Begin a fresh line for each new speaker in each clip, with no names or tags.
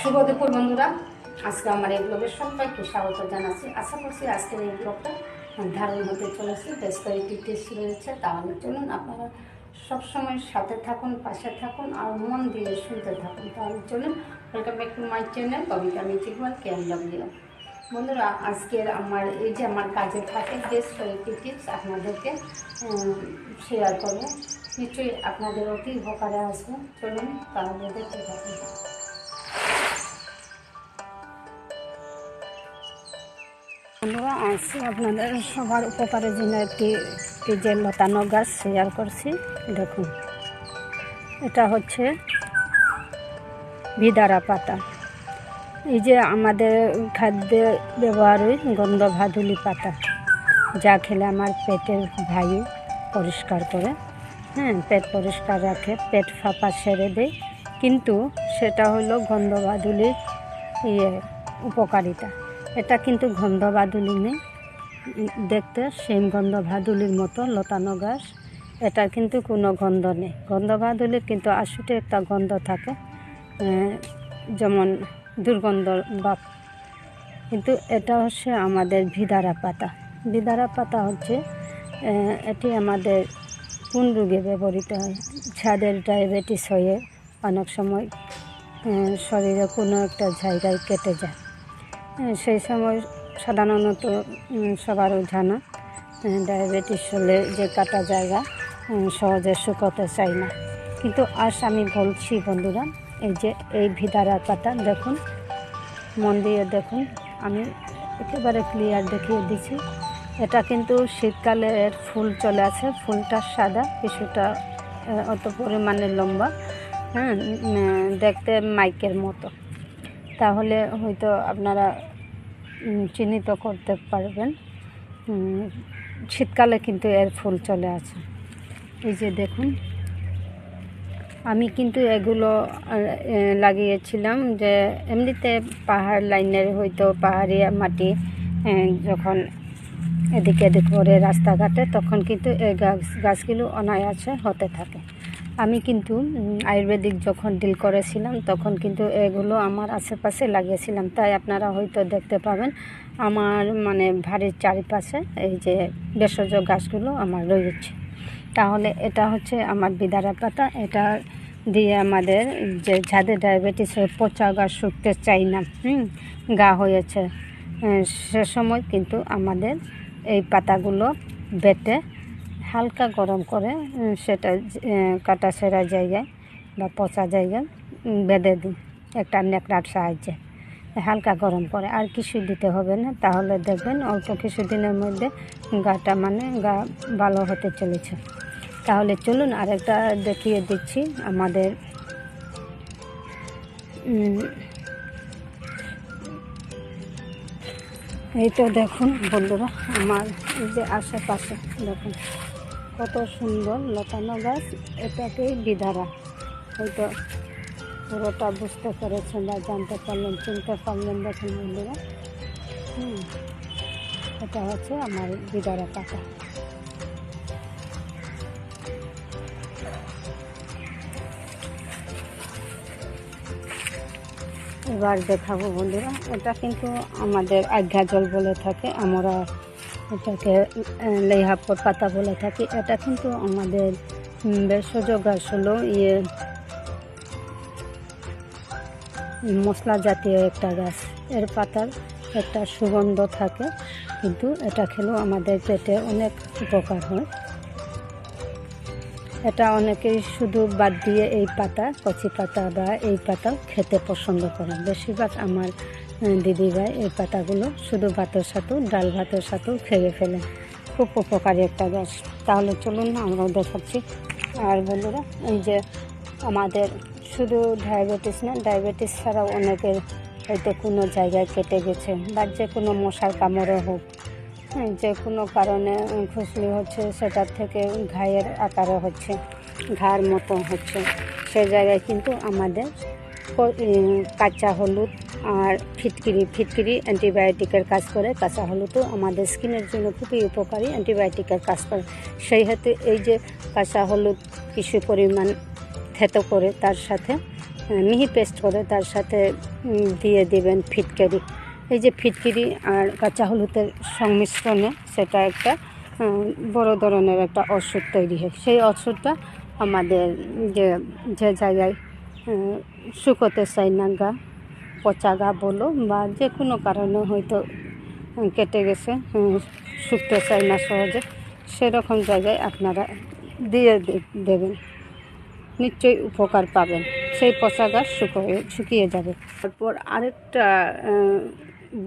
শুভ দুপুর, বন্ধুরা। আজকে আমার এই ব্লগে সবাইকে স্বাগত জানাচ্ছি। আশা করছি আজকের এই ব্লগটা ধারণ হতে চলেছে কয়েকটি টেস্ট রয়েছে। তাহলে চলুন আপনারা সবসময় সাথে থাকুন, পাশে থাকুন আর মন দিয়ে শুনতে থাকুন। তাহলে চলুন welcome back to my channel Kabita music wall K M W বন্ধুরা, আজকের আমার এই যে আমার কাজে থাকে, বেশ কয়েকটি টিপস আপনাদেরকে শেয়ার করব। নিশ্চয়ই আপনাদের অতি উপকারে আসবে। চলুন, তাহলে দেখতে থাকুন। বন্ধুরা, আজকে আপনাদের সবার উপকারের জন্য একটি যে লতানো গাছ শেয়ার করছি। দেখুন, এটা হচ্ছে ভিদারা পাতা। এই যে আমাদের খাদ্যে ব্যবহার হয় গন্ধ ভাদুলি পাতা, যা খেলে আমার পেটের ভায়ু পরিষ্কার করে। হ্যাঁ পেট পরিষ্কার রাখে, পেট ফাঁপা সেরে দেয়। কিন্তু সেটা হলো গন্ধ ভাদুলির ইয়ে উপকারিতা। এটা কিন্তু গন্ধ ভাদুলি নেই দেখতে সেম গন্ধ ভাদুলির মতো লতানো গাছ। এটা কিন্তু কোনো গন্ধ নেই। গন্ধ ভাদুলির কিন্তু আশুটে একটা গন্ধ থাকে যেমন দুর্গন্ধ বা কিন্তু এটা হচ্ছে আমাদের ভিদারা পাতা। ভিদারা পাতা হচ্ছে এটি আমাদের কোন রোগে ব্যবহৃত হয়? যাদের ডায়াবেটিস হয়ে অনেক সময় শরীরে কোনো একটা জায়গায় কেটে যায়। সেই সময় সাধারণত উম, সবারও জানা ডায়াবেটিস হলে যে কাটা জায়গা সহজে শুকোতে চাই না। কিন্তু আজ আমি বলছি বন্ধুরা এই যে এই ভিদারা পাতা দেখুন মন দিয়ে দেখুন আমি একেবারে ক্লিয়ার দেখিয়ে দিচ্ছি। এটা কিন্তু শীতকালে এর ফুল চলে আছে ফুলটা সাদা কিছুটা অত পরিমাণে লম্বা হ্যাঁ দেখতে মাইকের মতো। তাহলে হয়তো আপনারা চিহ্নিত করতে পারবেন। শীতকালে কিন্তু এর ফুল চলে আসে। এই যে দেখুন, আমি কিন্তু এগুলো লাগিয়েছিলাম যে এমনিতে পাহাড় লাইনের হয়তো পাহাড়িয়া মাটি যখন এদিকে এদিক করে রাস্তাঘাটে, তখন কিন্তু এই গাছ, গাছগুলো অনায়াসে হতে থাকে। আমি কিন্তু আয়ুর্বেদিক যখন ডিল করেছিলাম, তখন কিন্তু এগুলো আমার আশেপাশে লাগিয়েছিলাম। তাই আপনারা হয়তো দেখতে পাবেন, আমার মানে বাড়ির চারিপাশে এই যে ভেষজ গাছগুলো আমার রয়েছে। তাহলে এটা হচ্ছে আমার বিদারা পাতা। এটা দিয়ে আমাদের যে যাদের ডায়াবেটিস হয়ে পচা গা শুকতে চাই না, হুম, গা হয়েছে। সে সময় কিন্তু আমাদের এই পাতাগুলো বেটে হালকা গরম করে সেটা কাটা সেরা জায়গায় বা পচা জায়গায় বেঁধে দিই একটা নেকড়ার সাহায্যে। হালকা গরম করে, আর কিছু দিতে হবে না, তাহলে দেখবেন অল্প কিছু দিনের মধ্যে গাটা মানে গা ভালো হতে চলেছে। তাহলে চলুন আরেকটা দেখিয়ে দিচ্ছি আমাদের এই তো দেখুন বন্ধুরা, আমার যে আশেপাশে দেখুন। কত সুন্দর লতানো গাছ, এটাকেই বিধারা। হয়তো পুরোটা বুঝতে পেরেছেন বা জানতে পারলেন, চিনতে পারলেন দেখুন বন্ধুরা। হুম, এটা হচ্ছে আমার বিদারা পাতা। এবার দেখাবো বন্ধুরা, এটা কিন্তু আমাদের আজ্ঞা জল বলে থাকে, আমরা এটাকে লেহাপর পাতা বলে থাকি। এটা কিন্তু আমাদের ভেষজ গাছ হলো ইয়ে মশলা জাতীয় একটা গাছ। এর পাতার একটা সুগন্ধ থাকে, কিন্তু এটা খেলেও আমাদের পেটে অনেক উপকার হয়। এটা অনেকেই শুধু বাদ দিয়ে এই পাতা, কচি পাতা বা এই পাতা খেতে পছন্দ করে বেশিরভাগ আমার দিদিভাই এই পাতাগুলো শুধু ভাতের সাথেও ডাল ভাতের সাথেও খেয়ে ফেলে। খুব উপকারী একটা গাছ তাহলে চলুন না আমরাও দেখাচ্ছি। আর বন্ধুরা এই যে আমাদের শুধু ডায়াবেটিস না ডায়াবেটিস ছাড়াও অনেকের হয়তো কোনো জায়গায় কেটে গেছে বা যে কোনো মশার কামড়ে হোক। হ্যাঁ, যে কোনো কারণে খুশলি হচ্ছে সেটার থেকে ঘায়ের আকারে হচ্ছে ঘাড় মতো হচ্ছে। সে জায়গায় কিন্তু আমাদের কাঁচা হলুদ আর ফিটকিরি ফিটকিরি অ্যান্টিবায়োটিকের কাজ করে। কাঁচা হলুদও আমাদের স্কিনের জন্য খুবই উপকারী অ্যান্টিবায়োটিকের কাজ করে। সেই হেতু এই যে কাঁচা হলুদ কিছু পরিমাণ থেতো করে তার সাথে মিহি পেস্ট করে তার সাথে দিয়ে দিবেন ফিটকারি। এই যে ফিটকিরি আর কাঁচা হলুদের সংমিশ্রণে সেটা একটা বড় ধরনের একটা ওষুধ তৈরি হয়। সেই ওষুধটা আমাদের যে যে জায়গায় শুকোতে চাই না গা পচা গা বলো বা যে কোনো কারণে হয়তো কেটে গেছে শুকতে চাই না সহজে, সেরকম জায়গায় আপনারা দিয়ে দেবেন। নিশ্চয়ই উপকার পাবেন। সেই পচা গাছ শুকিয়ে শুকিয়ে যাবে। তারপর আরেকটা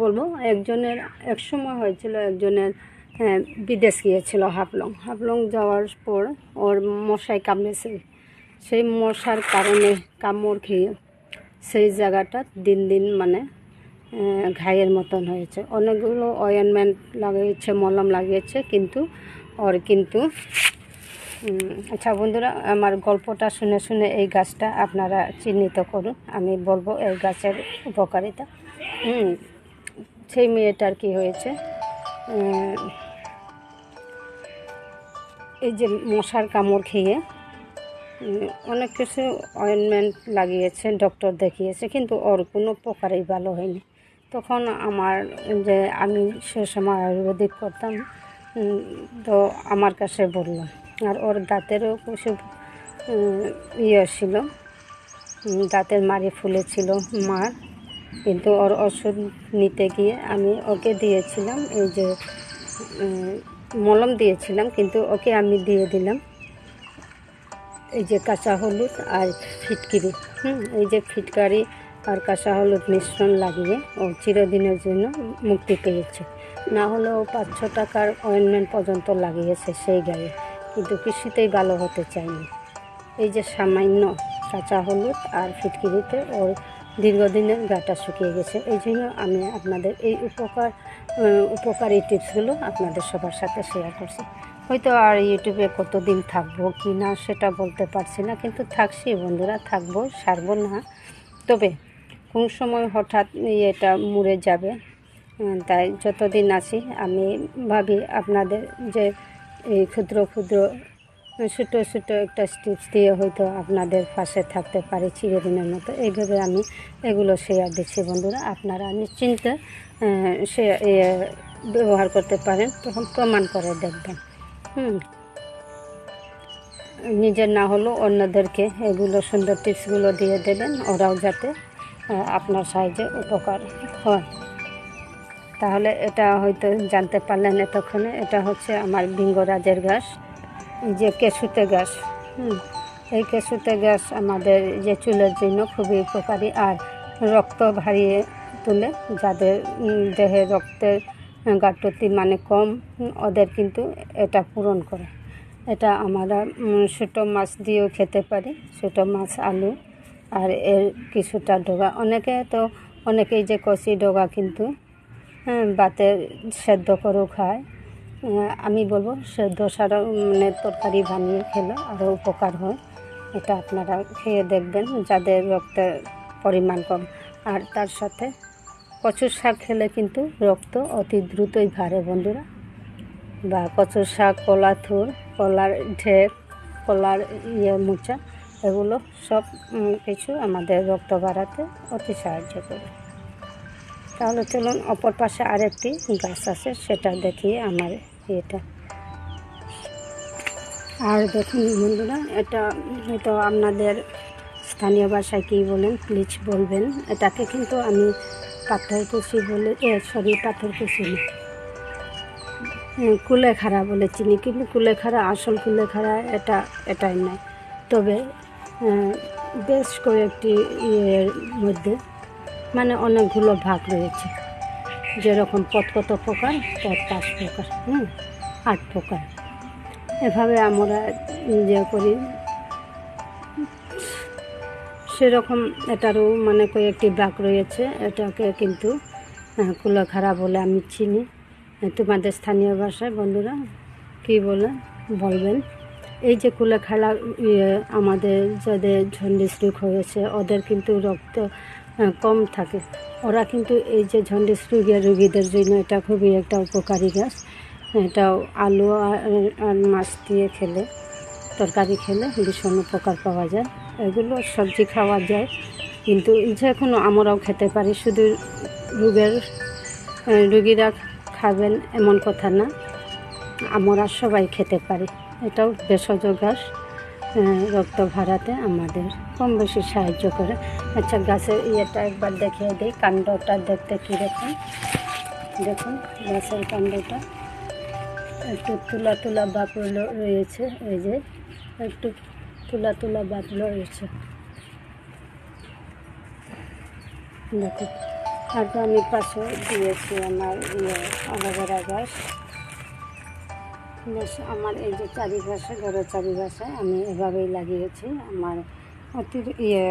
বলব, একজনের এক সময় হয়েছিল একজনের বিদেশ গিয়েছিল হাফলং। হাফলং যাওয়ার পর ওর মশায় কামড়েছে। সেই মশার কারণে কামড় খেয়ে সেই জায়গাটা দিন দিন মানে ঘায়ের মতন হয়েছে। অনেকগুলো অয়েনমেন্ট লাগিয়েছে, মলম লাগিয়েছে, কিন্তু ওর কিন্তু আচ্ছা বন্ধুরা, আমার গল্পটা শুনে শুনে এই গাছটা আপনারা চিহ্নিত করুন। আমি বলব এই গাছের উপকারিতা। সেই মেয়েটার কি হয়েছে? এই যে মশার কামড় খেয়ে অনেক কিছু অয়েনমেন্ট লাগিয়েছে ডক্টর দেখিয়েছে, কিন্তু ওর কোনো প্রকারেই ভালো হয়নি। তখন আমার যে আমি সে সময় আয়ুর্বেদিক করতাম তো আমার কাছে বলল, আর ওর দাঁতেরও কিছু ইয়ে ছিল দাঁতের মারি ফুলেছিল মার, কিন্তু ওর ওষুধ নিতে গিয়ে আমি ওকে দিয়েছিলাম, এই যে মলম দিয়েছিলাম, কিন্তু ওকে আমি দিয়ে দিলাম। এই যে কাঁচা হলুদ আর ফিটকিরি, হুম, এই যে ফিটকারি আর কাঁচা হলুদ মিশ্রণ লাগিয়ে ও চিরদিনের জন্য মুক্তি পেয়েছে। না হলেও পাঁচ ছ টাকার অয়েনমেন্ট পর্যন্ত লাগিয়েছে সেই গায়ে কিন্তু কিছুতেই ভালো হতে চায়নি। এই যে সামান্য কাঁচা হলুদ আর ফিটকিরিতে ওর দীর্ঘদিনের গাটা শুকিয়ে গেছে, এই জন্য আমি আপনাদের এই উপকার উপকারী টিপসগুলো আপনাদের সবার সাথে শেয়ার করছি। হয়তো আর ইউটিউবে কতদিন থাকব কি না সেটা বলতে পারছি না, কিন্তু থাকছি বন্ধুরা, থাকব, সারবো না। তবে কোন সময় হঠাৎ এটা মুড়ে যাবে তাই যতদিন আছি, আমি ভাবি আপনাদের যে এই ক্ষুদ্র ক্ষুদ্র, ছোটো ছোটো একটা স্টিপস দিয়ে হয়তো আপনাদের পাশে থাকতে পারি চিরদিনের মতো। এইভাবে আমি এগুলো শেয়ার দিচ্ছি বন্ধুরা, আপনারা নিশ্চিন্তে সে ব্যবহার করতে পারেন তখন প্রমাণ করে দেখবেন। হুম। নিজের না হলেও অন্যদেরকে এগুলো সুন্দর টিপসগুলো দিয়ে দেবেন, ওরাও যাতে আপনার সাহায্যে উপকার হয়। তাহলে এটা হয়তো জানতে পারলেন এতক্ষণে, এটা হচ্ছে আমার বিঙ্গরাজের গাছ যে কেশুতে গাছ হুম। এই কেশুতে গাছ আমাদের যে চুলের জন্য খুবই উপকারী, আর রক্ত ভারিয়ে তুলে যাদের দেহে রক্তের গাঠতি মানে কম, ওদের কিন্তু এটা পূরণ করে। এটা আমরা ছোটো মাছ দিয়েও খেতে পারি ছোটো মাছ, আলু, আর এর কিছুটা ডগা। অনেকে তো, অনেকেই যে কচি ডগা কিন্তু হ্যাঁ বাতের সেদ্ধ করেও খায়। আমি বলব, সেদ্ধ সারা মানে তরকারি বানিয়ে খেলে আরও উপকার হয়। এটা আপনারা খেয়ে দেখবেন, যাদের রক্তের পরিমাণ কম। আর তার সাথে কচুর শাক খেলে কিন্তু রক্ত অতি দ্রুতই বাড়ে বন্ধুরা। বা কচুর শাক, কলা থুর, কলার ঢেক কলার ইয়ে মোচা, এগুলো সব কিছু আমাদের রক্ত বাড়াতে অতি সাহায্য করে। তাহলে চলুন, অপর পাশে আরেকটি গাছ আছে, সেটা দেখিয়ে আমার এটা আর দেখুন, বন্ধুরা, এটা হয়তো আপনাদের স্থানীয় ভাষায় কী বলেন প্লিজ বলবেন, এটাকে কিন্তু আমি পাথর কুচি বলে সরি পাথর কুচি না। কুলেখাড়া বলে চিনি, কিন্তু কুলেখাড়া, আসল কুলেখাড়া এটা, এটাই নয়। তবে বেশ কয়েকটি ইয়ের মধ্যে মানে অনেকগুলো ভাগ রয়েছে। যেরকম পথ কত প্রকার, পথ পাঁচ প্রকার, হুম, আট প্রকার। এভাবে আমরা ইয়ে করি সেরকম এটারও মানে কয়েকটি বাঘ রয়েছে, এটাকে কিন্তু কুলেখাড়া বলে আমি চিনি। তোমাদের স্থানীয় ভাষায় বন্ধুরা, কী বলে, বলবেন? এই যে কুলেখাড়া ইয়ে আমাদের যাদের জন্ডিস রোগ হয়েছে, ওদের কিন্তু রক্ত কম থাকে। ওরা কিন্তু এই যে জন্ডিস রোগের রোগীদের জন্য এটা খুবই একটা উপকারী গাছ। এটাও আলু আর মাছ দিয়ে খেলে, তরকারি খেলে ভীষণ উপকার পাওয়া যায়। এগুলো সবজি খাওয়া যায়। কিন্তু যে কোনো আমরাও খেতে পারি, শুধু রোগের রুগীরা খাবেন এমন কথা না। আমরা সবাই খেতে পারি। এটাও ভেষজ ঘাস রক্ত ভাড়াতে আমাদের কম বেশি সাহায্য করে। আচ্ছা গাছের ইয়েটা একবার দেখিয়ে দিই, কাণ্ডটা দেখতে কীরকম। দেখুন, গাছের কাণ্ডটা একটু তুলা তুলা রইলো- রয়েছে, এই যে একটু তুলা তুলা বাপ রয়েছে। দেখুন তারপর আমি পাশে দিয়েছি আমার ইয়ে গাছ। বেশ, আমার এই যে চারিপাশে, ঘরের চারিপাশে আমি এভাবেই লাগিয়েছি আমার অতি ইয়ে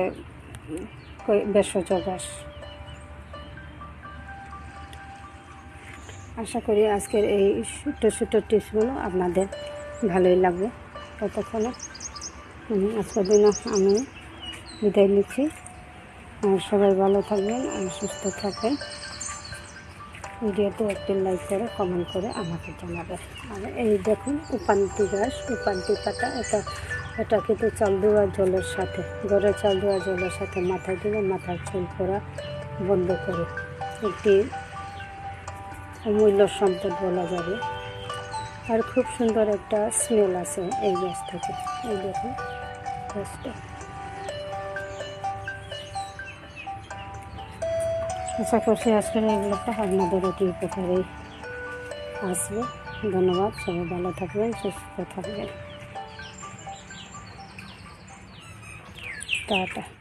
ভেষজ গাছ। আশা করি আজকের এই ছোটো ছোটো টিপসগুলো আপনাদের ভালোই লাগবে। ততক্ষণে আজকের দিনও আমি বিদায় নিচ্ছি। আর সবাই ভালো থাকবেন আর সুস্থ থাকবেন। ভিডিওতে একটি লাইক করে কমেন্ট করে আমাকে জানাবেন আর এই দেখুন, উপান্তি গাছ, উপান্তি পাতা, এটা এটা কিন্তু চাল দেওয়া জলের সাথে গড়ে চাল দেওয়া জলের সাথে মাথায় দিলে মাথার চুল করা বন্ধ করে। একটি অমূল্য সম্পদ বলা যাবে। আর খুব সুন্দর একটা স্মেল আছে এই গাছ থেকে। এই দেখুন। গাছটা আশা করছি আজকের এগুলোটা আপনাদের অতি উপকারেই আসবে ধন্যবাদ সবাই ভালো থাকবেন সুস্থ থাকবেন টাটা